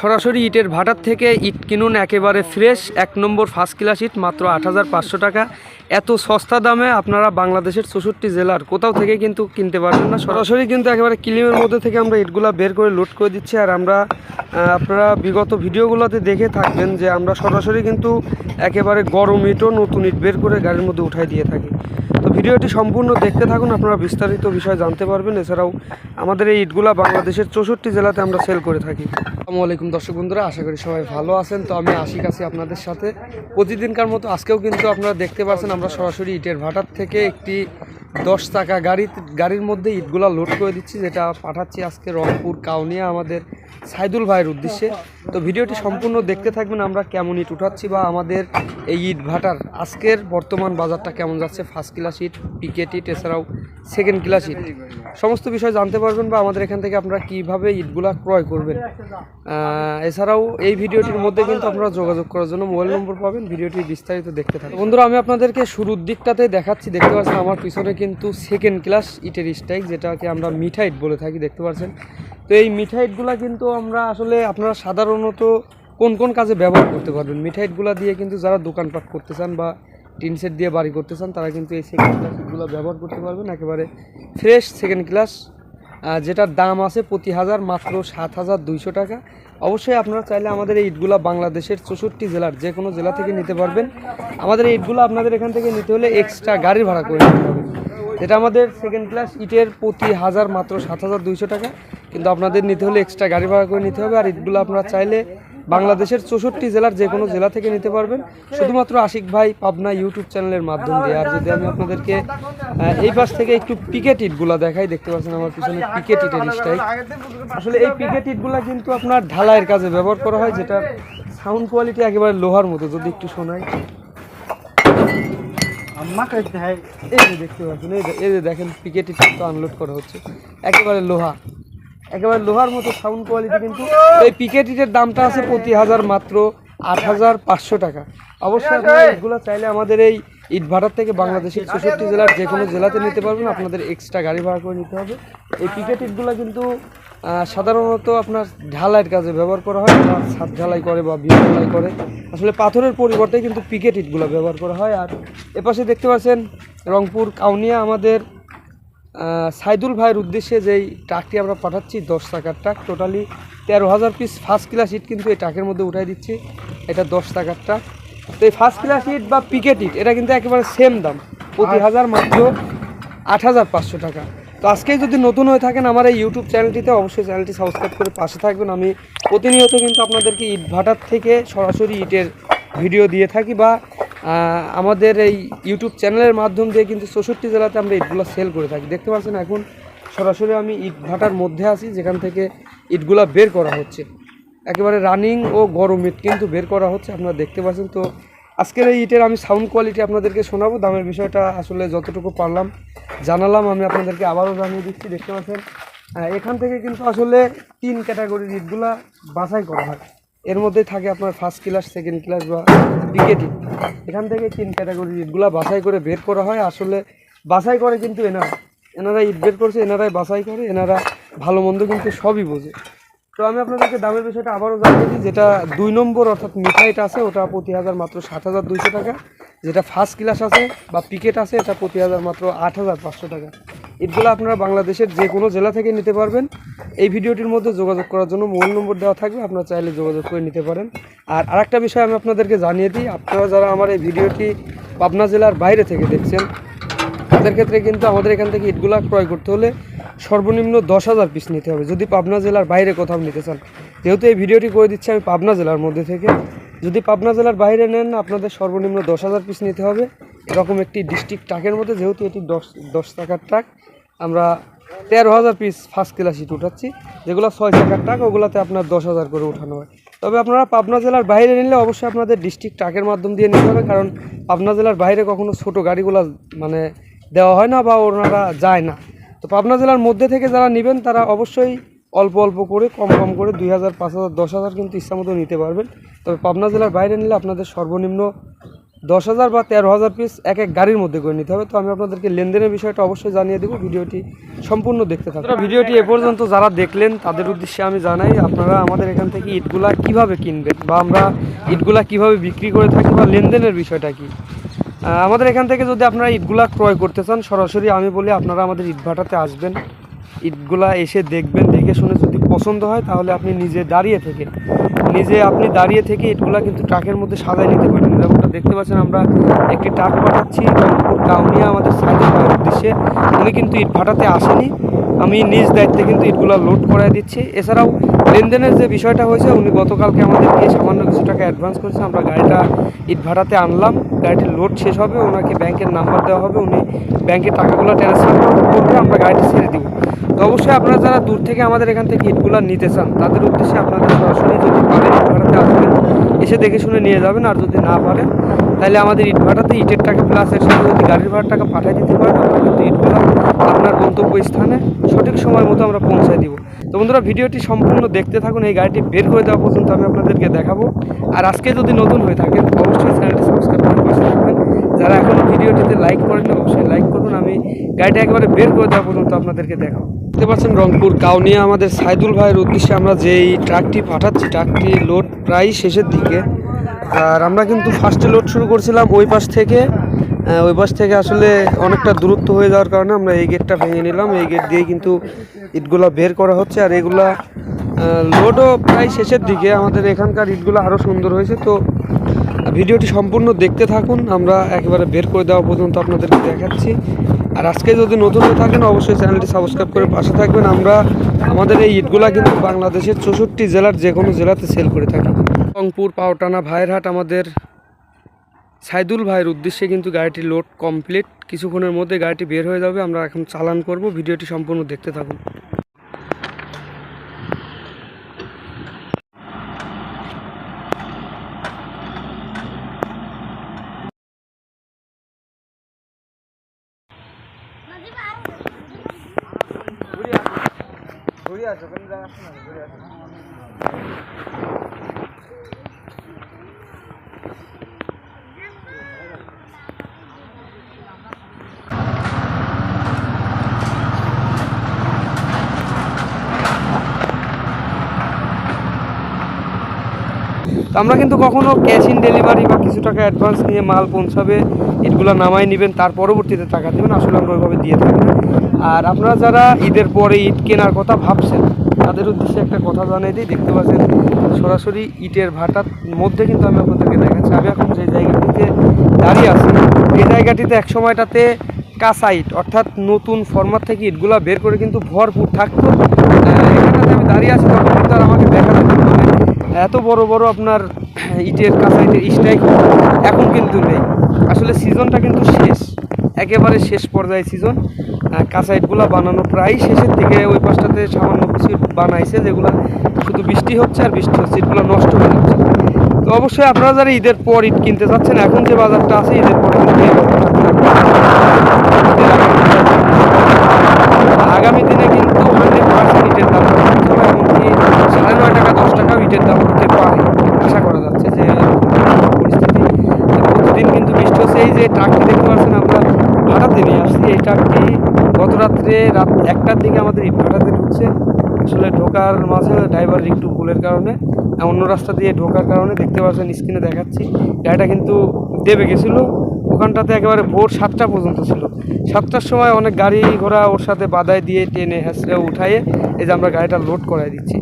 সরাসরি ইটের ভাটার থেকে ইট কিনুন একেবারে ফ্রেশ। এক নম্বর ফার্স্ট ক্লাস ইট, মাত্র আট হাজার পাঁচশো টাকা। এত সস্তা দামে আপনারা বাংলাদেশের চৌষট্টি জেলার, কোথাও থেকে কিন্তু কিনতে পারবেন না। সরাসরি কিন্তু একেবারে কিলিমের মধ্যে থেকে আমরা ইটগুলা বের করে লোড করে দিচ্ছি। আর আমরা আপনারা বিগত ভিডিওগুলোতে দেখে থাকবেন যে আমরা সরাসরি কিন্তু একেবারে গরম ইটও নতুন ইট বের করে গাড়ির মধ্যে উঠাই দিয়ে থাকি। ভিডিওটি সম্পূর্ণ দেখতে থাকুন, আপনারা বিস্তারিত বিষয় জানতে পারবেন। এছাড়াও আমাদের এই ইটগুলা বাংলাদেশের চৌষট্টি জেলাতে আমরা সেল করে থাকি। আসসালামু আলাইকুম দর্শক বন্ধুরা, আশা করি সবাই ভালো আছেন। তো আমি আশিক আছি আপনাদের সাথে। প্রতিদিনকার মতো আজকেও কিন্তু আপনারা দেখতে পাচ্ছেন, আমরা সরাসরি ইটের ভাটার থেকে একটি দশ চাকা গাড়ি, গাড়ির মধ্যে ইটগুলা লোড করে দিচ্ছি, যেটা পাঠাচ্ছি আজকে রংপুর, কাউনিয়া আমাদের সাইদুল ভাইয়ের উদ্দেশ্যে। তো ভিডিওটি সম্পূর্ণ দেখতে থাকবেন, আমরা কেমন ইট উঠাচ্ছি বা আমাদের এই ইট ভাটার আজকের বর্তমান বাজারটা কেমন যাচ্ছে ফার্স্ট ক্লাস ইট পিকেট ইট, এছাড়াও সেকেন্ড ক্লাস ইট। সমস্ত বিষয় জানতে পারবেন বা আমাদের এখান থেকে আপনারা কীভাবে ইটগুলা ক্রয় করবেন। এছাড়াও এই ভিডিওটির মধ্যে কিন্তু আপনারা যোগাযোগ করার জন্য মোবাইল নম্বর পাবেন, ভিডিওটি বিস্তারিত দেখতে থাকুন। বন্ধুরা, আমি আপনাদেরকে শুরুর দিকটাতে দেখাচ্ছি, দেখতে পাচ্ছেন আমার পিছনে কিন্তু সেকেন্ড ক্লাস ইটের স্ট্রাইক যেটাকে আমরা মিঠাইট বলে থাকি, দেখতে পাচ্ছেন তো এই মিঠাইটগুলা কিন্তু আমরা আসলে আপনারা সাধারণত কোন কোন কাজে ব্যবহার করতে পারবেন? মিঠাইটগুলা দিয়ে কিন্তু যারা দোকানপাট করতে চান বা টিন সেট দিয়ে বাড়ি করতে চান, তারা কিন্তু এই সেকেন্ড ক্লাস ইটগুলো ব্যবহার করতে পারবেন। একেবারে ফ্রেশ সেকেন্ড ক্লাস যেটার দাম আছে প্রতি হাজার মাত্র সাত হাজার দুইশো টাকা। অবশ্যই আপনারা চাইলে আমাদের এই ইটগুলা বাংলাদেশের চৌষট্টি জেলার যে কোনো জেলা থেকে নিতে পারবেন। আমাদের এই ইটগুলো আপনাদের এখান থেকে নিতে হলে এক্সট্রা গাড়ি ভাড়া করে নিতে হবে। যেটা আমাদের সেকেন্ড ক্লাস ইটের প্রতি হাজার মাত্র সাত হাজার দুইশো টাকা। কিন্তু আপনাদের নিতে হলে এক্সট্রা গাড়ি ভাড়া করে নিতে হবে, আর ইটগুলো আপনারা চাইলে বাংলাদেশের চৌষট্টি জেলার যে কোনো জেলা থেকে নিতে পারবেন। শুধুমাত্র আশিক ভাই পাবনা ইউটিউব চ্যানেলের মাধ্যম দিয়ে। আর যদি আমি আপনাদেরকে এই পাশ থেকে একটু পিকেট ইটগুলো দেখাই, দেখতে পাচ্ছেন আমার পিছনে পিকেট ইটের স্টাইল আসলে এই পিকেট ইটগুলো কিন্তু আপনার ঢালাইয়ের কাজে ব্যবহার করা হয় যেটা সাউন্ড কোয়ালিটি একেবারে লোহার মতো, যদি একটু শোনায় এই যে দেখতে পাচ্ছেন এই যে- এই যে দেখেন পিকেট ইট তো আনলোড করা হচ্ছে। একেবারে লোহা। একেবারে লোহার মতো সাউন্ড কোয়ালিটি কিন্তু। এই দামটা আছে প্রতি হাজার মাত্র আট হাজার পাঁচশো টাকা। অবশ্যই আপনারা এগুলো চাইলে আমাদের এই ইট ভাটার থেকে বাংলাদেশের চৌষট্টি জেলার যে কোনো জেলাতে নিতে পারবেন। আপনাদের এক্সট্রা গাড়ি ভাড়া করে নিতে হবে। এই পিকেট ইটগুলো কিন্তু সাধারণত আপনার ঢালাইয়ের কাজে ব্যবহার করা হয় বা ছাদ ঢালাই করে বা বিম ঢালাই করে। আসলে পাথরের পরিবর্তে কিন্তু পিকেট ইটগুলো ব্যবহার করা হয়। আর এপাশে দেখতে পাচ্ছেন রংপুর কাউনিয়া আমাদের সাইদুল ভাইয়ের উদ্দেশ্যে যেই ট্রাকটি আমরা পাঠাচ্ছি দশ টাকার ট্রাক টোটালি তেরো হাজার পিস ফার্স্ট ক্লাস ইট কিন্তু এই ট্রাকের মধ্যে উঠাই দিচ্ছি। এটা দশ টাকার ট্রাক। তো এই ফার্স্ট ক্লাস ইট বা পিকেট ইট এটা কিন্তু একেবারে সেম দাম। প্রতি হাজার মাত্র আট হাজার পাঁচশো টাকা। তো আজকে যদি নতুন হয়ে থাকেন আমার এই ইউটিউব চ্যানেলটিতে অবশ্যই চ্যানেলটি সাবস্ক্রাইব করে পাশে থাকবেন। আমি প্রতিনিয়ত কিন্তু আপনাদেরকে ইট ভাটার থেকে সরাসরি ইটের ভিডিও দিয়ে থাকি বা আমাদের এই ইউটিউব চ্যানেলের মাধ্যম দিয়ে কিন্তু চৌষট্টি জেলাতে আমরা ইটগুলো সেল করে থাকি। দেখতে পাচ্ছেন এখন সরাসরি আমি ইট ভাটার মধ্যে আছি, যেখান থেকে ইটগুলো বের করা হচ্ছে। একেবারে রানিং ও গরম ইট কিন্তু বের করা হচ্ছে, আপনারা দেখতে পাচ্ছেন। তো আজকের এই ইটের আমি সাউন্ড কোয়ালিটি আপনাদেরকে শোনাবো, দামের বিষয়টা আসলে যতটুকু পারলাম জানালাম, আমি আপনাদেরকে আবারও জানিয়ে দিচ্ছি, দেখতে পাচ্ছেন? এখান থেকে কিন্তু আসলে তিন ক্যাটাগরির ইটগুলা বাছাই করা হয়। এর মধ্যে থাকে আপনার ফার্স্ট ক্লাস সেকেন্ড ক্লাস বা বিকেটি এখান থেকে তিন ক্যাটাগরির ইটগুলা বাছাই করে বের করা হয়। আসলে বাছাই করে কিন্তু এনারা এনারা ইট বের করছে, এনারাই বাছাই করে, এনারা ভালো মন্দ কিন্তু সবই বোঝে। তো আমি আপনাদেরকে দামের বিষয়টা আবারও জানিয়ে দিই, যেটা দুই নম্বর অর্থাৎ মিঠাইট আছে, ওটা প্রতি হাজার মাত্র সাত হাজার দুইশো টাকা। যেটা ফার্স্ট ক্লাস আছে বা পিকেট আছে, এটা প্রতি হাজার মাত্র আট হাজার পাঁচশো টাকা। ইটগুলো আপনারা বাংলাদেশের যে কোনো জেলা থেকে নিতে পারবেন। এই ভিডিওটির মধ্যে যোগাযোগ করার জন্য মোবাইল নম্বর দেওয়া থাকবে, আপনারা চাইলে যোগাযোগ করে নিতে পারেন। আর আরেকটা বিষয় আমি আপনাদেরকে জানিয়ে দিই, আপনারা যারা আমার এই ভিডিওটি পাবনা জেলার বাইরে থেকে দেখছেন, তাদের ক্ষেত্রে কিন্তু আমাদের এখান থেকে ইটগুলা ক্রয় করতে হলে সর্বনিম্ন দশ হাজার পিস নিতে হবে। যদি পাবনা জেলার বাইরে কোথাও নিতে চান, যেহেতু এই ভিডিওটি করে দিচ্ছি আমি পাবনা জেলার মধ্যে থেকে, যদি পাবনা জেলার বাইরে নেন, আপনাদের সর্বনিম্ন দশ হাজার পিস নিতে হবে। এরকম একটি ডিস্ট্রিক্ট ট্রাকের মধ্যে, যেহেতু এটি দশ দশ টাকার ট্রাক আমরা তেরো হাজার পিস ফার্স্ট ক্লাস ইট উঠাচ্ছি। যেগুলো ছয় টাকার ট্রাক ওগুলোতে আপনার দশ হাজার করে উঠানো হয়। তবে আপনারা পাবনা জেলার বাইরে নিলে অবশ্যই আপনাদের ডিস্ট্রিক্ট ট্রাকের মাধ্যম দিয়ে নিতে হবে, কারণ পাবনা জেলার বাইরে কখনো ছোট গাড়িগুলো মানে দেওয়া হয় না বা ওনারা যায় না। তো পাবনা জেলার মধ্যে থেকে যারা নেবেন, তারা অবশ্যই অল্প অল্প করে, কম কম করে দুই হাজার, পাঁচ হাজার, দশ হাজার কিন্তু ইচ্ছা মতো নিতে পারবেন। তবে পাবনা জেলার বাইরে নিলে আপনাদের সর্বনিম্ন দশ হাজার বা তেরো হাজার পিস এক এক গাড়ির মধ্যে করে নিতে হবে। তো আমি আপনাদেরকে লেনদেনের বিষয়টা অবশ্যই জানিয়ে দেবো। ভিডিওটি সম্পূর্ণ দেখতে আপনারা ভিডিওটি এ পর্যন্ত যারা দেখলেন, তাদের উদ্দেশ্যে আমি জানাই, আপনারা আমাদের এখান থেকে ইটগুলা কীভাবে কিনবেন? বা আমরা ইটগুলা কীভাবে বিক্রি করে থাকি বা লেনদেনের বিষয়টা কি? আমাদের এখান থেকে যদি আপনারা ইটগুলা ক্রয় করতে চান, সরাসরি আমি বলি আপনারা আমাদের ইটভাটাতে আসবেন। ইটগুলা এসে দেখবেন, দেখে শুনে যদি পছন্দ হয় তাহলে আপনি নিজে দাঁড়িয়ে থেকে, নিজে আপনি দাঁড়িয়ে থেকে ইটগুলা কিন্তু ট্রাকের মধ্যে সাজায় নিতে পারেন। যেমনটা দেখতে পাচ্ছেন আমরা একটি ট্রাক পাঠাচ্ছি, রংপুর কাউনিয়া আমাদের সাইডে উদ্দেশ্যে। উনি কিন্তু ইট ভাটাতে আসেনি। আমি নিজ দায়িত্বে কিন্তু ইটগুলা লোড করায় দিচ্ছি। এছাড়াও লেনদেনের যে বিষয়টা হয়েছে, উনি গতকালকে আমাদেরকে সামান্য কিছু টাকা অ্যাডভান্স করেছে। আমরা গাড়িটা ইট ভাটাতে আনলাম। গাড়িটির লোড শেষ হবে, ওনাকে ব্যাংকের নাম্বার দেওয়া হবে, উনি ব্যাংকে টাকাগুলো ট্রান্সফার করবে, আমরা গাড়িটি ছেড়ে দিব। তো অবশ্যই আপনারা যারা দূর থেকে আমাদের এখান থেকে ইটগুলো নিতে চান, তাদের উদ্দেশ্যে আপনাদের সরাসরি যদি পারেন ইট ভাটাতে আসবেন, এসে দেখে শুনে নিয়ে যাবেন, আর যদি না পারেন, তাহলে আমাদের ইট ভাটাতে ইটের টাকা প্লাস এর সাথে যদি গাড়ির ভাড়ার টাকা পাঠিয়ে দিতে পারেন, আমরা কিন্তু ইটগুলো আপনার গন্তব্য স্থানে সঠিক সময় মতো আমরা পৌঁছায় দিব। তো বন্ধুরা, ভিডিওটি সম্পূর্ণ দেখতে থাকুন, এই গাড়িটি বের করে দেওয়া পর্যন্ত আমি আপনাদেরকে দেখাবো। আর আজকে যদি নতুন হয়ে থাকেন, অবশ্যই পাশে যারা এখন ভিডিওটিতে লাইক করেন অবশ্যই লাইক করুন। আমি গাড়িটা একেবারে বের করে দেওয়া পর্যন্ত আপনাদেরকে দেখাবো। দেখতে পাচ্ছেন রংপুর কাউনিয়া, আমাদের সাইদুল ভাইয়ের উদ্দেশ্যে আমরা যেই ট্রাকটি পাঠাচ্ছি, ট্রাকটি লোড প্রায় শেষের দিকে। আর আমরা কিন্তু ফার্স্টে লোড শুরু করছিলাম ওই পাশ থেকে। ওই পাশ থেকে আসলে অনেকটা দূরত্ব হয়ে যাওয়ার কারণে আমরা এই গেটটা ভেঙে নিলাম। এই গেট দিয়ে কিন্তু ইটগুলা বের করা হচ্ছে। আর এগুলা লোডও প্রায় শেষের দিকে। আমাদের এখানকার ইটগুলো আরও সুন্দর হয়েছে। তো ভিডিওটি সম্পূর্ণ দেখতে থাকুন, আমরা একেবারে বের করে দেওয়া পর্যন্ত আপনাদেরকে দেখাচ্ছি। আর আজকে যদি নতুন হয়ে থাকেন, অবশ্যই চ্যানেলটি সাবস্ক্রাইব করে পাশে থাকবেন। আমরা আমাদের এই ইটগুলা কিন্তু বাংলাদেশের চৌষট্টি জেলার যে কোনো জেলাতে সেল করে থাকি। রংপুর, পাওটানা ভাইয়েরহাট আমাদের সাইদুল ভাইয়ের উদ্দেশ্যে কিন্তু গাড়িটি লোড কমপ্লিট কিছুক্ষণের মধ্যে গাড়িটি বের হয়ে যাবে, আমরা এখন চালান করব। ভিডিওটি সম্পূর্ণ দেখতে থাকুন। ঘুরে আসো জায়গা আসো না ঘুরে আসো। আমরা কিন্তু কখনো ক্যাশ ইন ডেলিভারি বা কিছু টাকা অ্যাডভান্স নিয়ে মাল পৌঁছাবে ইটগুলো নামাই নেবেন, তার পরবর্তীতে টাকা দেবেন, আসলে আমরা ওইভাবে দিয়ে থাকি আর আপনারা যারা ঈদের পরে ইট কেনার কথা ভাবছেন, তাদের উদ্দেশ্যে একটা কথা জানিয়ে দিই, দেখতে পাচ্ছেন সরাসরি ইটের ভাটার মধ্যে কিন্তু আমি আপনাদেরকে দেখাচ্ছি আমি এখন যে জায়গাটিতে দাঁড়িয়ে আছি, এই জায়গাটিতে এক সময়টাতে কাঁচা ইট, অর্থাৎ নতুন ফরমাত থেকে ইটগুলা বের করে কিন্তু ভরপুর থাকতো এখানটাতে আমি দাঁড়িয়ে আছি, তখন কিন্তু আর আমাকে দেখা না। এত বড় বড় আপনার ইটের কাঁচা ইটের স্ট্রাইক এখন কিন্তু নেই। আসলে সিজনটা কিন্তু শেষ, একেবারে শেষ পর্যায়ে সিজন কাঁচা ইটগুলো বানানো প্রায় শেষের থেকে ওই পাশটাতে সামান্য কিছু বানাইছে যেগুলো শুধু বৃষ্টি হচ্ছে আর বৃষ্টি হচ্ছে ইটগুলো নষ্ট হয়ে যাচ্ছে। তো অবশ্যই আপনারা যারা ঈদের পর ইট কিনতে চাচ্ছেন এখন যে বাজারটা আছে, ঈদের পরে কিন্তু আগামী দিনে কিন্তু হান্ড্রেড পার্সেন্ট ইটের দাম কমে যাবে, এমনকি সাড়ে নয় টাকা দশ টাকাও ইটের দাম হতে পারে আশা করা যাচ্ছে যে এরকম পরিস্থিতি প্রতিদিন কিন্তু বৃষ্টি হচ্ছে এই যে ট্রাকটি দেখতে পাচ্ছেন আমরা ভাড়াতে নিয়ে আসছি। এই ট্রাকটি গত রাত্রে রাত একটার দিকে আমাদের ভাড়াতে ঢুকছে। আসলে ঢোকার মাঝে ড্রাইভার একটু ভুলের কারণে অন্য রাস্তা দিয়ে ঢোকার কারণে দেখতে পাচ্ছেন স্ক্রিনে দেখাচ্ছি। গাড়িটা কিন্তু দেবে গেছিল। ওখানটাতে একেবারে ভোর সাতটা পর্যন্ত ছিল। সাতটার সময় অনেক গাড়ি ঘোড়া ওর সাথে বাধায় দিয়ে টেনে হেসড়ে উঠাইয়ে এই যে আমরা গাড়িটা লোড করাই দিচ্ছি।